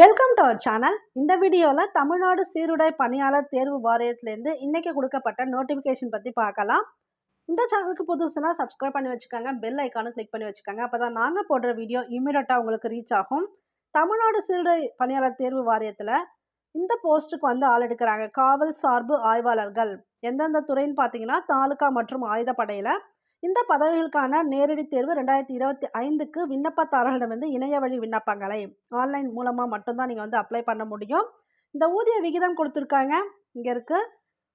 Welcome to our channel இந்த வீடியோவில் தமிழ்நாடு சீருடை பணியாளர் தேர்வு வாரியத்திலேருந்து இன்றைக்கி கொடுக்கப்பட்ட நோட்டிஃபிகேஷன் பற்றி பார்க்கலாம். இந்த சேனலுக்கு புதுசுனா சப்ஸ்கிரைப் பண்ணி வச்சுக்கோங்க பெல் ஐக்கானும் கிளிக் பண்ணி வச்சுக்கோங்க. அப்போ தான் நாங்கள் போடுற வீடியோ இமீடியட்டாக உங்களுக்கு ரீச் ஆகும். தமிழ்நாடு சீருடை பணியாளர் தேர்வு வாரியத்தில் இந்த போஸ்ட்டுக்கு வந்து ஆள் எடுக்கிறாங்க. காவல் சார்பு ஆய்வாளர்கள். எந்தெந்த துறைன்னு பார்த்தீங்கன்னா தாலுகா மற்றும் ஆயுதப்படையில் இந்த பதவிகளுக்கான நேரடி தேர்வு ரெண்டாயிரத்தி இருபத்தி ஐந்துக்கு விண்ணப்பதாரர்களிடம் வந்து இணைய வழி விண்ணப்பங்களை ஆன்லைன் மூலமாக மட்டும்தான் நீங்கள் வந்து அப்ளை பண்ண முடியும். இந்த ஊதிய விகிதம் கொடுத்துருக்காங்க. இங்கே இருக்கு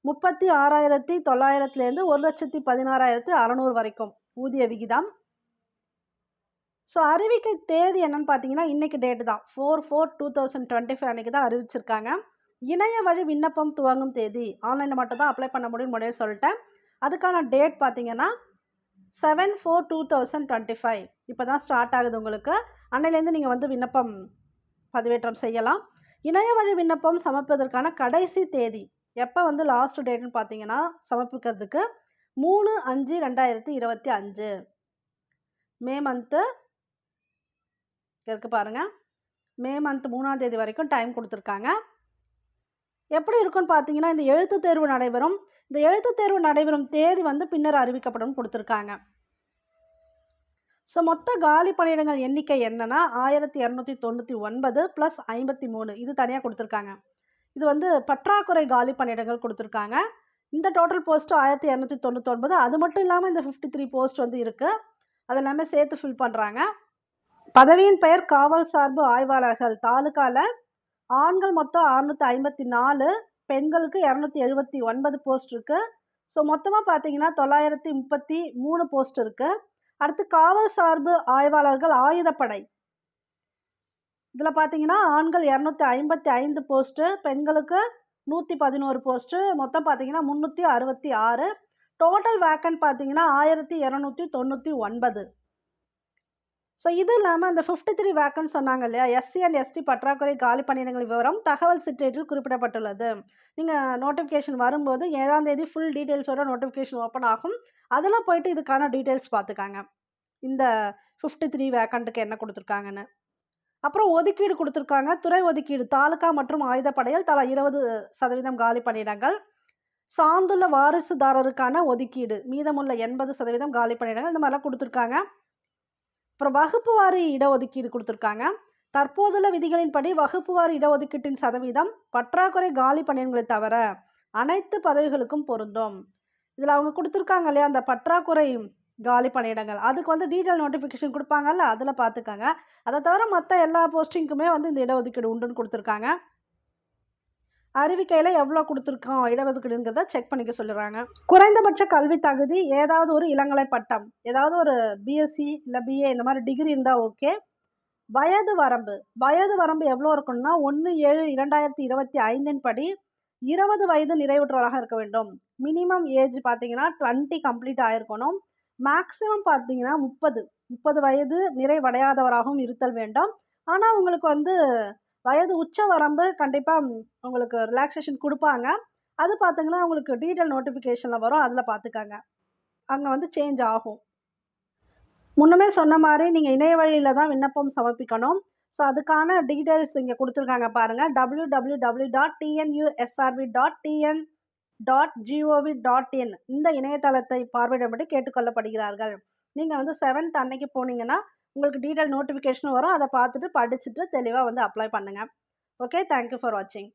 முப்பத்தி ஆறாயிரத்தி தொள்ளாயிரத்துலேருந்து ஒரு லட்சத்தி பதினாறாயிரத்தி அறநூறு வரைக்கும் ஊதிய விகிதம். ஸோ அறிவிக்கை தேதி என்னன்னு பார்த்தீங்கன்னா இன்றைக்கி டேட்டு தான். Four four two thousand twenty five அன்றைக்கி தான் அறிவிச்சிருக்காங்க. இணைய வழி விண்ணப்பம் துவங்கும் தேதி ஆன்லைனில் மட்டும் தான் அப்ளை பண்ண முடியும் முன்னாடியே சொல்லிட்டேன். அதுக்கான டேட் பார்த்தீங்கன்னா seven four two thousand twenty five இப்போ தான் ஸ்டார்ட் ஆகுது உங்களுக்கு. அன்னையிலேருந்து நீங்கள் வந்து விண்ணப்பம் பதிவேற்றம் செய்யலாம். இணைய வழி விண்ணப்பம் சமர்ப்பதற்கான கடைசி தேதி. எப்போ வந்து லாஸ்ட் டேட்னு பார்த்தீங்கன்னா சமர்ப்பிக்கிறதுக்கு மூணு அஞ்சு ரெண்டாயிரத்தி இருபத்தி அஞ்சு. மே மந்த்து இருக்கு பாருங்கள் மே மந்த் மூணாம் தேதி வரைக்கும் டைம் கொடுத்துருக்காங்க. எப்படி இருக்குன்னு பார்த்தீங்கன்னா இந்த எழுத்து தேர்வு நடைபெறும். இந்த எழுத்து தேர்வு நடைபெறும் தேதி வந்து பின்னர் அறிவிக்கப்படும் கொடுத்துருக்காங்க. ஸோ மொத்த காலி பணியிடங்கள் எண்ணிக்கை என்னன்னா ஆயிரத்தி இரநூத்தி தொண்ணூற்றி ஒன்பது ப்ளஸ் ஐம்பத்தி மூணு. இது தனியாக கொடுத்துருக்காங்க. இது வந்து பற்றாக்குறை காலி பணியிடங்கள் கொடுத்துருக்காங்க. இந்த டோட்டல் போஸ்ட்டு ஆயிரத்தி இரநூத்தி தொண்ணூத்தொன்பது. அது மட்டும் இல்லாமல் இந்த ஃபிஃப்டி த்ரீ போஸ்ட் வந்து இருக்குது அது எல்லாமே சேர்த்து ஃபில் பண்ணுறாங்க பதவியின் பெயர் காவல் சார்பு ஆய்வாளர்கள் தாலுக்காவில் ஆண்கள் மொத்தம் அறுநூற்றி ஐம்பத்தி நாலு பெண்களுக்கு இரநூத்தி எழுபத்தி ஒன்பது போஸ்ட் இருக்குது ஸோ மொத்தமாக பார்த்தீங்கன்னா தொள்ளாயிரத்தி முப்பத்தி மூணு போஸ்ட் இருக்குது அடுத்து காவல் சார்பு ஆய்வாளர்கள் ஆயுதப்படை. இதில் பார்த்தீங்கன்னா ஆண்கள் இரநூத்தி ஐம்பத்தி ஐந்து போஸ்ட்டு பெண்களுக்கு நூற்றி பதினோரு போஸ்ட்டு மொத்தம் பார்த்தீங்கன்னா முந்நூற்றி அறுபத்தி ஆறு. டோட்டல் வேக்கன்ட் பார்த்தீங்கன்னா ஆயிரத்தி இரநூத்தி தொண்ணூற்றி ஒன்பது. ஸோ இது இல்லாமல் அந்த ஃபிஃப்டி த்ரீ வேக்கன்ட் சொன்னாங்க இல்லையா? எஸ்சி அண்ட் எஸ்டி பற்றாக்குறை காலி பணியிடங்கள் விவரம் தகவல் சிற்றேட்டில் குறிப்பிடப்பட்டுள்ளது. நீங்கள் நோட்டிஃபிகேஷன் வரும்போது ஏழாம் தேதி ஃபுல் டீட்டெயில்ஸோட நோட்டிஃபிகேஷன் ஓப்பன் ஆகும். அதில் போயிட்டு இதுக்கான டீட்டெயில்ஸ் பார்த்துக்காங்க. இந்த ஃபிஃப்டி த்ரீ வேக்கண்ட்டுக்கு என்ன கொடுத்துருக்காங்கன்னு. அப்புறம் ஒதுக்கீடு கொடுத்துருக்காங்க. துறை ஒதுக்கீடு தாலுகா மற்றும் ஆயுதப்படையில் தலா இருபது சதவீதம் காலி பணியிடங்கள். சார்ந்துள்ள வாரிசுதாரருக்கான ஒதுக்கீடு மீதமுள்ள எண்பது சதவீதம் காலி பணியிடங்கள் இந்த மாதிரிலாம் கொடுத்துருக்காங்க. அப்புறம் வகுப்பு வாரி இடஒதுக்கீடு கொடுத்துருக்காங்க. தற்போதுள்ள விதிகளின்படி வகுப்பு வாரி இடஒதுக்கீட்டின் சதவீதம் பற்றாக்குறை காலி பணியன்களை தவிர அனைத்து பதவிகளுக்கும் பொருந்தும். இதில் அவங்க கொடுத்துருக்காங்க இல்லையா அந்த பற்றாக்குறை காலி பணியிடங்கள். அதுக்கு வந்து டீட்டெயில் நோட்டிஃபிகேஷன் கொடுப்பாங்கல்ல அதில் பார்த்துக்காங்க. அதை தவிர மற்ற எல்லா போஸ்டிங்க்குமே வந்து இந்த இடஒதுக்கீடு உண்டுன்னு கொடுத்துருக்காங்க. அறிவிக்கையில் எவ்வளோ கொடுத்துருக்கோம் இடஒதுக்கீடுங்கிறத செக் பண்ணிக்க சொல்லுறாங்க. குறைந்தபட்ச கல்வி தகுதி ஏதாவது ஒரு இளங்கலை பட்டம் ஏதாவது ஒரு பிஎஸ்சி இல்லை பிஏ இந்த மாதிரி டிகிரி இருந்தால் ஓகே வயது வரம்பு வயது வரம்பு எவ்வளோ இருக்கணும்னா ஒன்று ஏழு இரண்டாயிரத்தி இருபத்தி ஐந்தின் படி இருபது வயது நிறைவுற்றவராக இருக்க வேண்டும். மினிமம் ஏஜ் பார்த்தீங்கன்னா டுவெண்ட்டி கம்ப்ளீட் ஆகிருக்கணும் மேக்ஸிமம் பார்த்தீங்கன்னா முப்பது முப்பது வயது நிறைவடையாதவராகவும் இருத்தல் வேண்டும். ஆனால் உங்களுக்கு வந்து வயது உச்ச வரம்பு கண்டிப்பாக உங்களுக்கு ரிலாக்ஸேஷன் கொடுப்பாங்க. அது பார்த்தீங்கன்னா உங்களுக்கு டீட்டெயில் நோட்டிஃபிகேஷனில் வரும். அதில் பார்த்துக்காங்க அங்கே வந்து சேஞ்ச் ஆகும். முன்னமே சொன்ன மாதிரி நீங்கள் இணைய வழியில் தான் விண்ணப்பம் சமர்ப்பிக்கணும். ஸோ அதுக்கான டீட்டெயில்ஸ் இங்கே கொடுத்துருக்காங்க பாருங்கள் W W W dot TNUSRB dot TN dot GOV dot in இந்த இணையதளத்தை பார்வையிடும்படி கேட்டுக்கொள்ளப்படுகிறார்கள். நீங்கள் வந்து செவன்த் அன்னைக்கு போனீங்கன்னா உங்களுக்கு டீட்டெயில் நோட்டிஃபிகேஷன் வரும். அதை பார்த்துட்டு படிச்சுட்டு தெளிவாக வந்து அப்ளை பண்ணுங்கள் ஓகே தேங்க்யூ ஃபார் வாட்சிங்